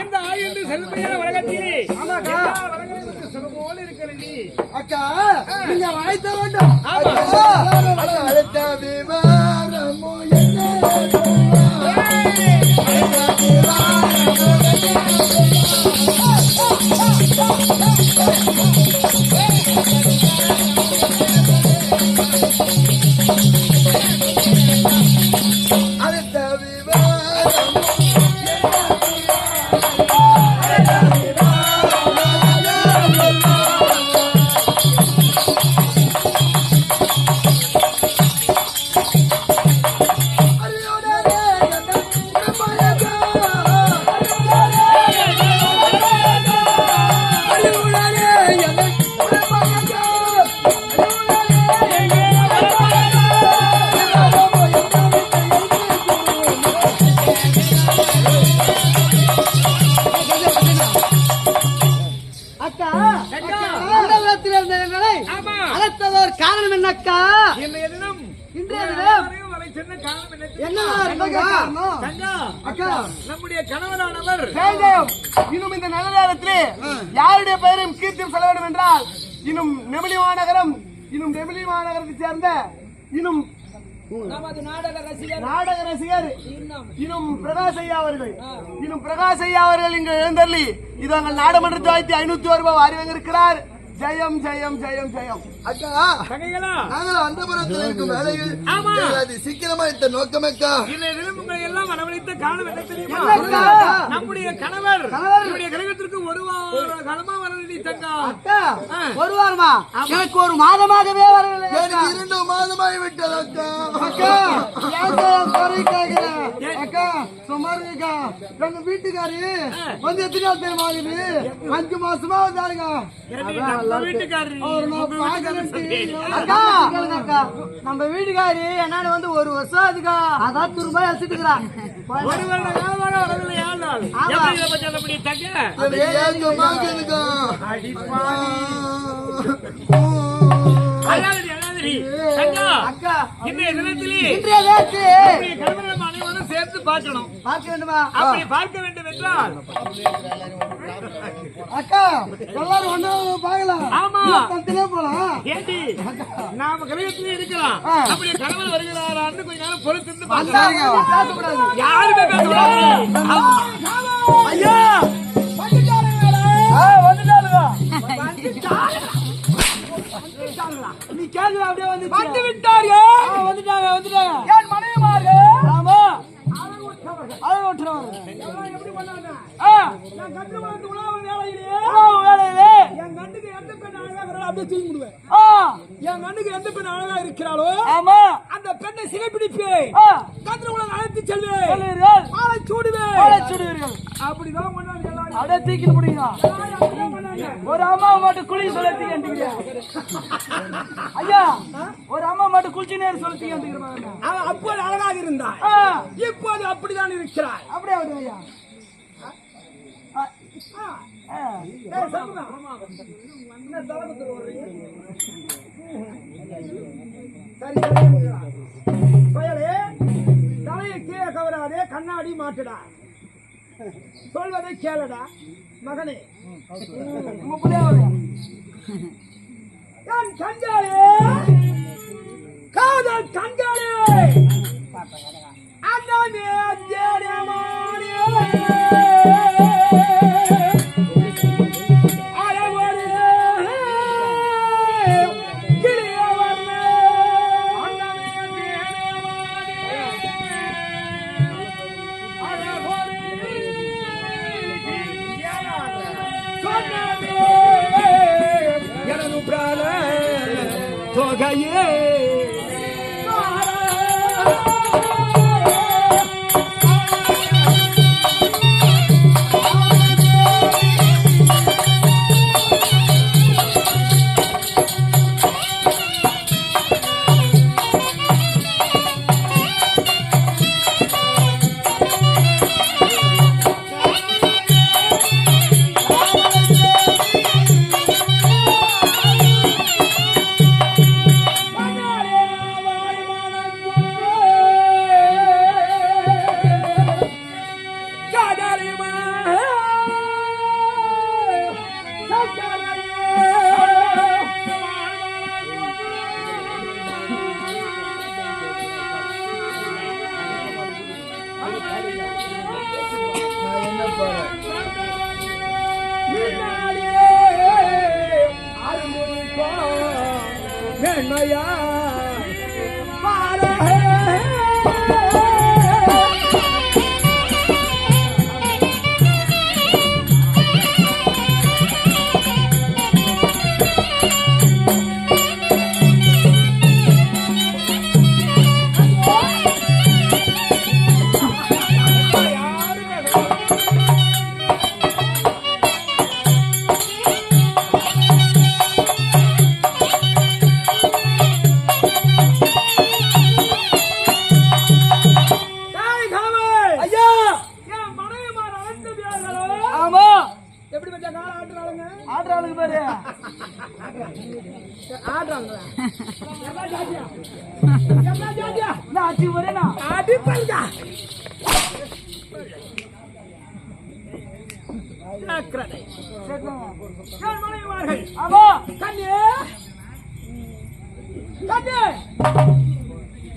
இந்த ஆயுண்டு செல்லுபடியான உலகத்திலே அக்கா நீங்க அழைத்த வேண்டும். அழைத்த விவரமோ என்ன நம்முடைய. இன்னும் இந்த நல்ல நேரத்திலே யாருடைய பெயரும் கீர்த்தியும் சொல்ல வேண்டும் என்றால் இன்னும் நெமிலி மாநகரம் இன்னும் நெமிலி மாநகரத்தை சேர்ந்த இன்னும் நாடக ரசிகர். இன்னும். பிரகாஷ் ஐயா அவர்கள். இன்னும் பிரகாஷ் ஐயா அவர்கள் இங்கு எழுந்தள்ளி இது எங்கள் நாடமன்றத்து ஆயிரத்தி ஐநூத்தி ஒரு ரூபாய் அறிவங்க இருக்கிறார் ஜெயம் ஜெயம் ஜெயம் ஜெயம். அக்கா! நாங்கள் அந்தபுரத்தில் இருக்கும் வேலையில். அது சீக்கிரமா இந்த நோக்கமேக்கா உங்களை எல்லாம் வரவழைத்த காரணம் என்ன தெரியுமா? என்னக்கா? நம்முடைய கணவர். நம்முடைய கிரகத்திற்கு ஒரு வார காலமா வரவில்லை தங்கா. அக்கா ஆ. ஒரு வாரமா? எனக்கு ஒரு மாதமாகவே வரவில்லை. எனக்கு இரண்டு மாதமாகி விட்டது அக்கா. அக்கா கேக்குற? அக்கா சும்மா இருங்கக்கா எங்க வீட்டுக்காரி வந்து எத்தனை நாள் தெரியுமா அஞ்சு மாசமா வந்தாருங்க. நம்ம வீட்டுக்காரி என்னன்னு வந்து ஒரு வருஷம் அதுக்கா அதான் துருபாய் வச்சுட்டுக்கிறான் ஒரு வருட காலமாக வரவில்லை ஆனால் ஆமா. எப்படி இதை பத்தி அப்படி தங்க எனக்கு ஏக்கமாக இருக்கா அழாதடி, அழாதடி. தங்கா, அக்கா. இன்றைய தினத்திலே இன்றைய நேற்று சேர்த்து பார்க்கணும். பார்க்க வேண்டுமா? அப்படி பார்க்க வேண்டும் என்றால் அக்கா எல்லாரும் ஒண்ணு பார்க்கலாம். ஆமா. தத்திலே போலாம். ஏண்டி? நாம கிரகத்திலே இருக்கலாம். நம்முடைய கணவர் வருகிறாரான்னு கொஞ்ச நேரம் பொறுத்திருந்து பார்க்கலாம். யாருமே பேசக்கூடாது. ஐயா. நீ கேள்வி அப்படியே வந்து வந்து விட்டார்கள் வந்துட்டாங்க வந்துட்டாங்க. என் மனைவிமார்கள்? ஆமா. அழகா இருக்கிறாளோ தூக்கி ஆ, என் கண்ணுக்கு எந்த பெண் இருக்கிறாளோ ஆமா. அந்த பெண்ணை சிறைப்பிடிப்பேன் ஆ, கத்திர அழைத்து செல்வேன் சூடுவேன் அப்படிதான் அடை எல்லாரும் அப்படியே ஒரு அம்மா மட்டும் குழி சொல்லி ஐயா ஒரு அம்மா மட்டும் குளிச்சு நேரம் சொல்லி அப்போது அழகாக இருந்தான் ஆ, இப்போது அப்படிதான் இருக்கிறாய் அப்படியே விடுங்க ஐயா? சரி, தலையை கீழே கவராதே கண்ணாடி மாட்டுடா சொல்வதை கேளடா மகனே உங்க பிள்ளையா வருங்க என் கண்களே காதல் கண்களே அண்ணனே தேடமானே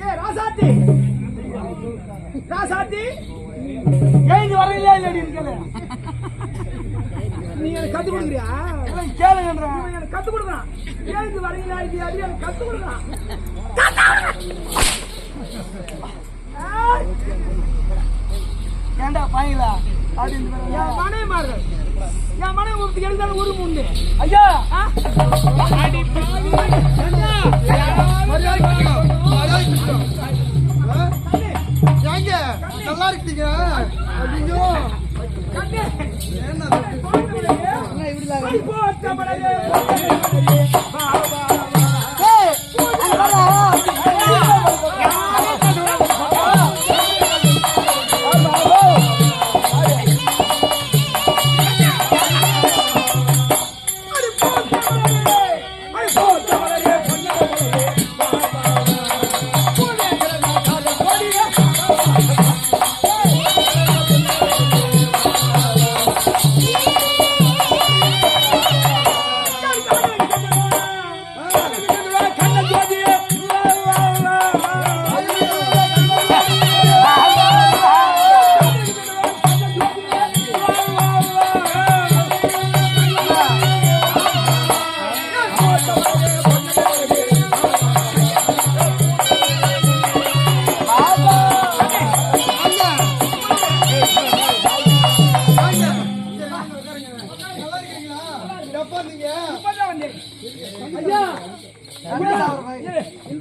ஏ ராசாத்தி! ராசாத்தி! எழுந்து வரலையா இல்லடி இருக்கல நீ எனக்கு கத்து கொடுக்குறியா? இவன் எனக்கு கத்து கொடுக்குறான் வரீங்களா இது அது எனக்கு கத்து கொடுக்குறான் ஏண்டா பாயிங்களா அப்படின்னு மனைவி மாறுகள் என் மனைவி உங்களுக்கு எழுதாலும் உரிமை உண்டு ஐயா! ஏங்க நல்லா இருக்கீங்க? ஐயோ. என்ன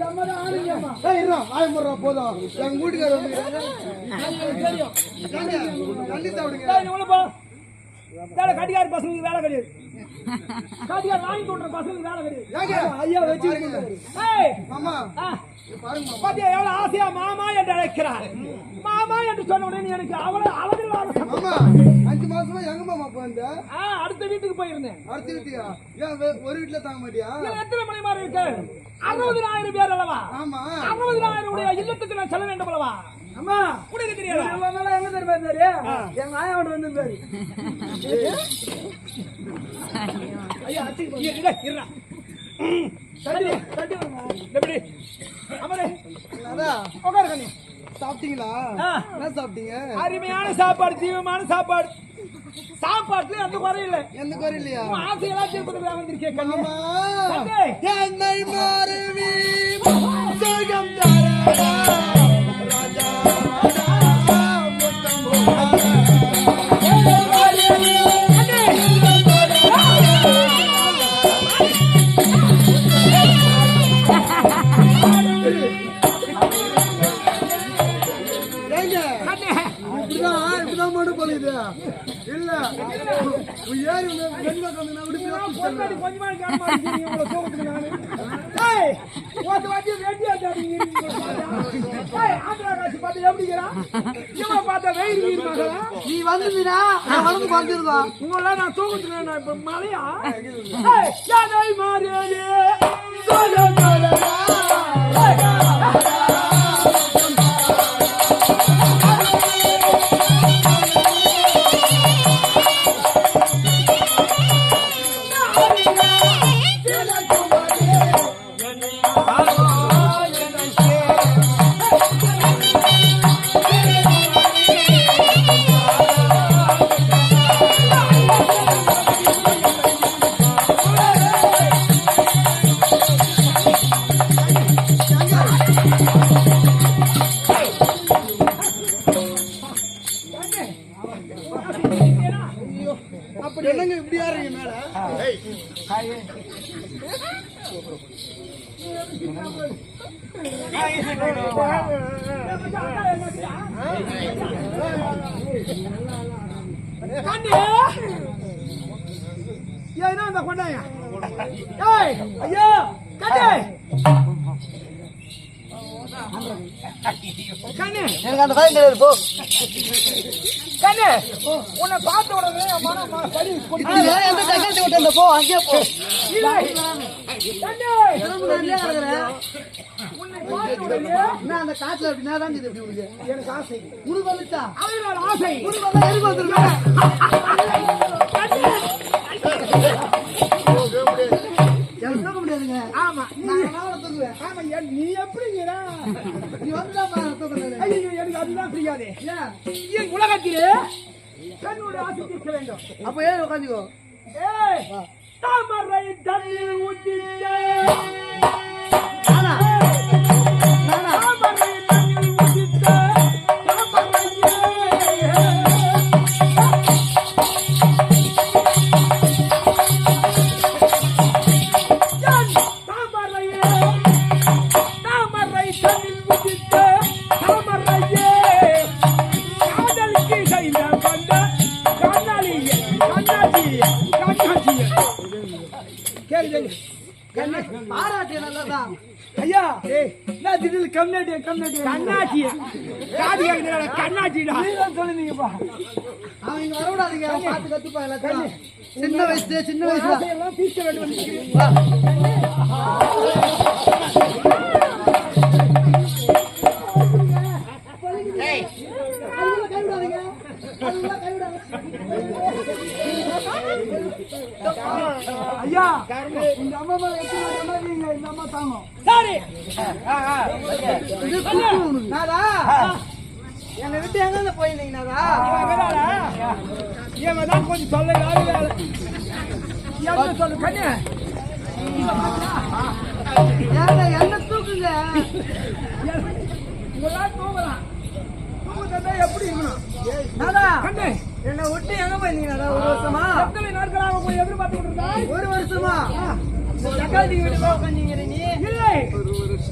மூடுறா, போதும். எங்க வீட்டுக்காரர் போ. டேய், கட்டிக்கார பசங்களுக்கு வேலை கிடையாது. கட்டிக்கார வாங்கி கொண்டு பசங்களுக்கு வேலை கிடையாது. ஐயா வச்சு ஏய், மாமா. பாத்தியா எவ்வளவு ஆசையா மாமா என்று அழைக்கிறார். மாமா என்று சொன்ன உடனே எனக்கு அவ்வளவு அளவில்லாத. மாமா அஞ்சு மாசமா எங்க மாமா போயிருந்த அடுத்த வீட்டுக்கு போயிருந்தேன். அடுத்த வீட்டுக்கா? ஏன் ஒரு வீட்டுல தாங்க மாட்டியா? எத்தனை மணி மாதிரி இருக்கு? அறுபதாயிரம் பேர் அல்லவா? ஆமா. அறுபதாயிரம் உடைய இல்லத்துக்கு நான் செல்ல வேண்டும் அல்லவா? அம்மா இவ்வளவு நாளா எங்க தெரியுமா இருந்தாரு? எங்க ஆயாவோட வந்திருந்தாரு. ஐயா. தட்டி தட்டி. எப்படி அமரே. அதான் உட்காரு சாப்பிட்டீங்களா. என்ன சாப்பிட்டீங்க? அருமையான சாப்பாடு தீவிரமான சாப்பாடு. சாப்பாட்டுல எந்த குறையும் இல்லை. எந்த குறை இல்லையா? உன் ஆசையெல்லாம் தீர்ப்பதுக்கு வந்திருக்கேன் கண்ணு. மாமா கண்ணே. என்னை மாறுவி தரடா அடிக்கிறான் இவன் பார்த்தா வெயில் வீர் மகளா நீ வந்துடா அவனும் குறைஞ்சிருக்கோம் உங்களெல்லாம் நான் தூக்கத்துல நான் இப்ப மலையா யானை மாறியது Ah! ஏய் நான் கொண்டாயா ஏய் ஐயா கண்டே கண்ணு. எனக்கு அந்த பையன் போ. கண்ணு உன்னை பார்த்த உடனே மனம் எந்த தகவல் விட்டு போ அங்கேயே போ. அந்த காட்டுல அப்படி நேரம் இது எப்படி உனக்கு எனக்கு ஆசை. உனக்கு வந்துச்சா அதனால ஆசை. உனக்கு வந்தா எனக்கு ஆமா. நீ நான் தூக்குவேன். ஆமா நீ எப்படிங்கிற நீ தூக்குறேன் ஐயோ எனக்கு அதுதான் பிடிக்காது ஏன்? உலகத்திலே பெண்ணுடைய ஆசை தீர்க்க வேண்டும். அப்ப ஏன் உட்காந்துக்கோ? ஏய் தாமரை கண்ணாச்சி காது கேட்குறா கண்ணாச்சிடா சொல்லுங்கப்பா அவன் இங்க வரவிடாதீங்க பார்த்து கத்துப்பா எல்லாத்தையும். சின்ன வயசுல சின்ன வயசுல. ஆசையெல்லாம் தீர்க்க வேண்டும் ஐயா. இந்த அம்மா சரி. என்னை விட்டு எங்க போயிருந்தீங்க நாதா? இவன் தான் கொஞ்சம் சொல்ல யாரு சொல்லு கண்ணு. என்ன தூக்குங்க? இதெல்லாம் தூங்கலாம் தூங்குறதா எப்படி இருக்கணும்? கண்ணு. என்னை விட்டு எங்க போயிருந்தீங்க நாதா ஒரு வருஷமா? எத்தனை நாட்களாக போய் எதிர்பார்த்து கொண்டிருந்தாய் ஒரு வருஷமா? தக்காளி வீடு போய் உட்காந்தீங்க நீ இல்லை